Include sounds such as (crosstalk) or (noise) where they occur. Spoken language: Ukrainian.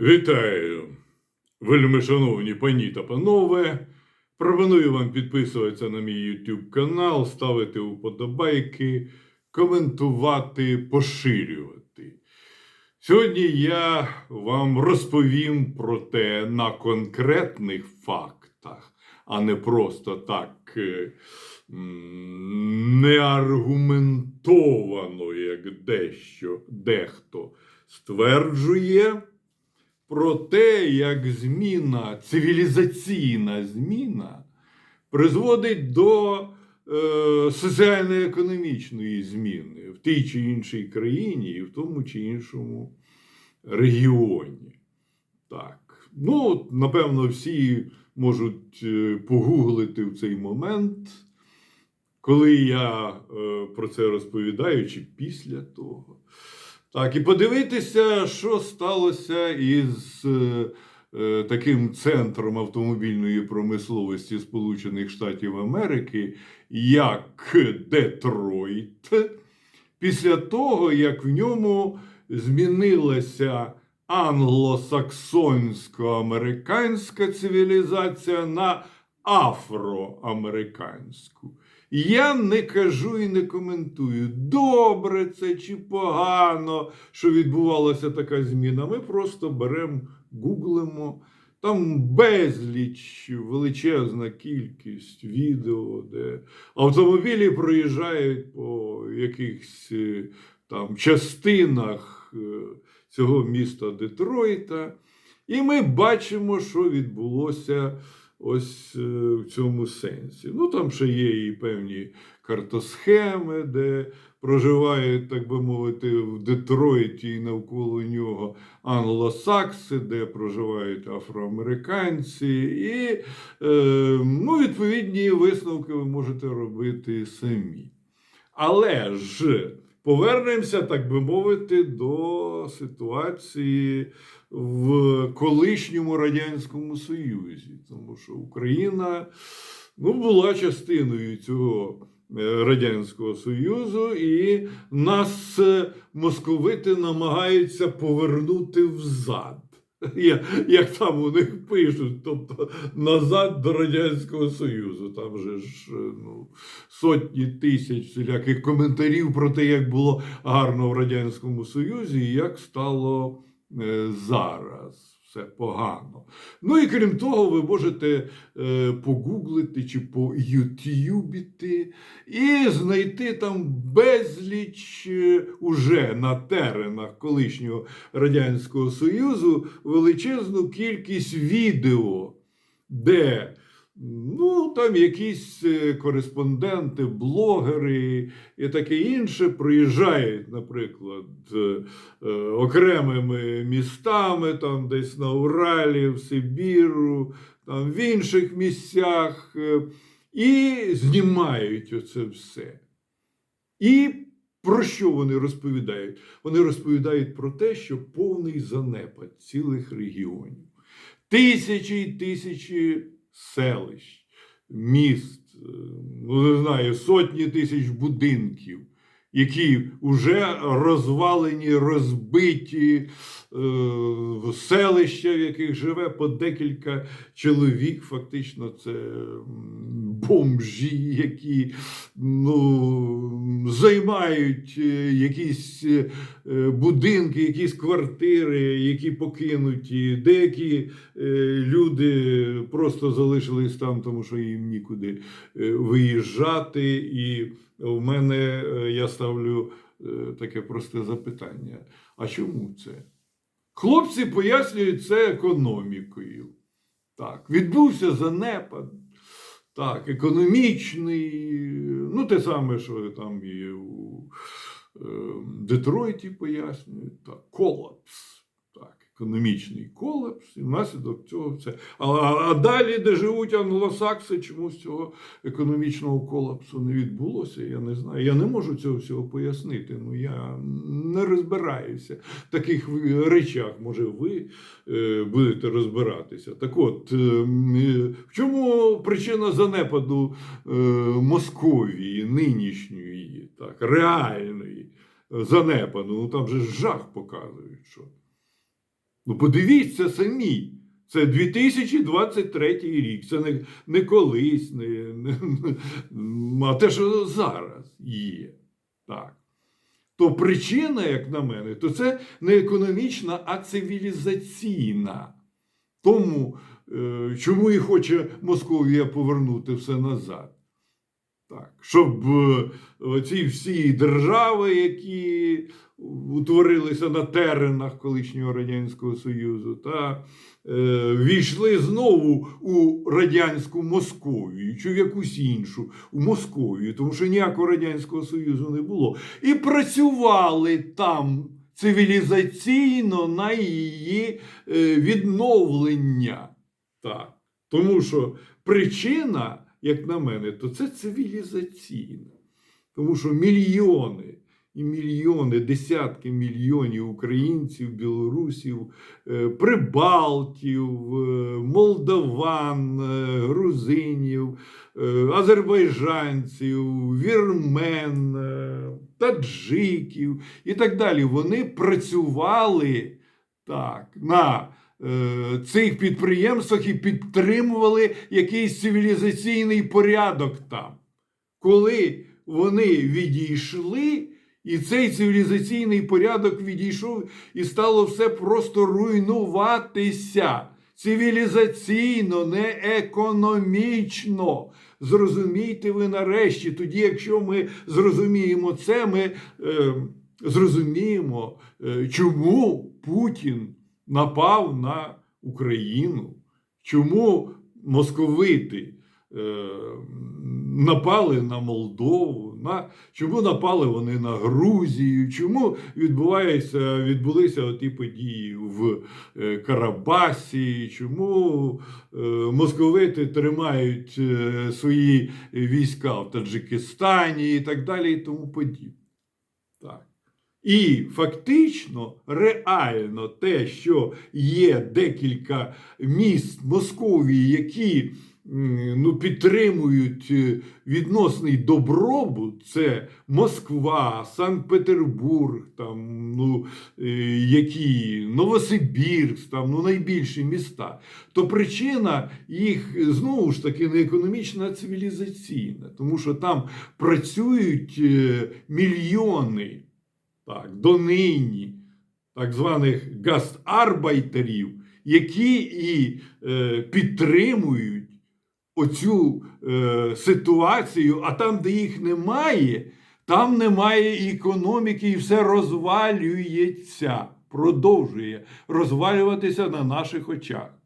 Вітаю, вельми шановні пані та панове. Пропоную вам підписуватися на мій YouTube канал, ставити вподобайки, коментувати, поширювати. Сьогодні я вам розповім про те на конкретних фактах, а не просто так е, неаргументовано, як дещо дехто стверджує про те, як зміна, цивілізаційна зміна призводить до е, соціально-економічної зміни в тій чи іншій країні і в тому чи іншому регіоні. Так. Ну, напевно, всі можуть е, погуглити в цей момент, коли я е, про це розповідаю, чи після того. Так, і подивитися, що сталося із е, е, таким центром автомобільної промисловості Сполучених Штатів Америки, як Детройт, після того, як в ньому змінилася англосаксонсько-американська цивілізація на афроамериканську. Я не кажу і не коментую, добре це чи погано, що відбувалася така зміна. Ми просто беремо, гуглимо. Там безліч, величезна кількість відео, де автомобілі проїжджають по якихось е, там частинах е, цього міста Детройта. І ми бачимо, що відбулося ось е, в цьому сенсі. Ну, там ще є і певні картосхеми, де проживають, так би мовити, в Детройті і навколо нього англосакси, де проживають афроамериканці. І е, ну, відповідні висновки ви можете робити самі. Але ж повернемося, так би мовити, до ситуації в колишньому Радянському Союзі, тому що Україна ну, була частиною цього е, Радянського Союзу, і нас е, московити намагаються повернути взад. (laughs) Як там у них пишуть, тобто назад до Радянського Союзу. Там же ж е, ну, сотні тисяч всіляких коментарів про те, як було гарно в Радянському Союзі і як стало зараз. Все погано. Ну і крім того, ви можете е, погуглити чи поютюбіти і знайти там безліч е, уже на теренах колишнього Радянського Союзу величезну кількість відео, де ну, там якісь е, кореспонденти, блогери і таке інше приїжджають, наприклад, е, е, окремими містами, там десь на Уралі, в Сибіру, там в інших місцях, і знімають оце все. І про що вони розповідають? Вони розповідають про те, що повний занепад цілих регіонів, тисячі й тисячі селищ, міст, е, ну не знаю, сотні тисяч будинків, які вже розвалені, розбиті е, селища, в яких живе по декілька чоловік. Фактично, це бомжі, які ну, займають е, якісь е, будинки, якісь квартири, які покинуті. Деякі е, люди просто залишились там, тому що їм нікуди виїжджати. І в мене е, я ставлю е, таке просте запитання: а чому це? Хлопці пояснюють це економікою. Так, відбувся занепад. Так, економічний, ну те саме, що там і у е, Детройті пояснюють, так, колапс. Економічний колапс, і внаслідок цього все. А, а далі, де живуть англосакси, чомусь цього економічного колапсу не відбулося, я не знаю. Я не можу цього всього пояснити. Ну я не розбираюся в таких речах. Може, ви е, будете розбиратися. Так от, е, в чому причина занепаду е, Московії, нинішньої, так, реальної е, занепаду? Ну там же жах показують, що. Ну, подивіться самі. Це 2023 рік. Це не, не колись, не, не, а те, що зараз є. Так. То причина, як на мене, то це не економічна, а цивілізаційна. Тому, е, чому і хоче Московія повернути все назад. Так, щоб е, ці всі держави, які утворилися на теренах колишнього Радянського Союзу, та е, війшли знову у радянську Московію чи в якусь іншу у Московію, тому що ніякого Радянського Союзу не було. І працювали там цивілізаційно на її е, відновлення. Так. Тому що причина, як на мене, то це цивілізаційна. Тому що мільйони і мільйони, десятки мільйонів українців, білорусів, е, прибалтів, е, молдаван, е, грузинів, азербайджанців, вірмен, таджиків і так далі. Вони працювали так, на цих підприємствах і підтримували якийсь цивілізаційний порядок там. Коли вони відійшли, і цей цивілізаційний порядок відійшов, і стало все просто руйнуватися. Цивілізаційно, не економічно. Зрозумійте ви нарешті. Тоді, якщо ми зрозуміємо це, ми е, зрозуміємо, е, чому Путін напав на Україну, чому московити е, напали на Молдову, на, чому напали вони на Грузію, чому відбувається, відбулися ті події в е, Карабасі, чому е, московити тримають е, свої війська в Таджикистані і так далі, і тому подібне. Так. І фактично, реально те, що є декілька міст Московії, які ну, підтримують е, відносний добробут, це Москва, Санкт-Петербург, там, ну, е, які, Новосибірськ, там, ну, найбільші міста, то причина їх знову ж таки не економічна, а цивілізаційна, тому що там працюють е, мільйони так, донині так званих гастарбайтерів, які і е, підтримують оцю е, ситуацію, а там, де їх немає, там немає економіки, і все розвалюється, продовжує розвалюватися на наших очах.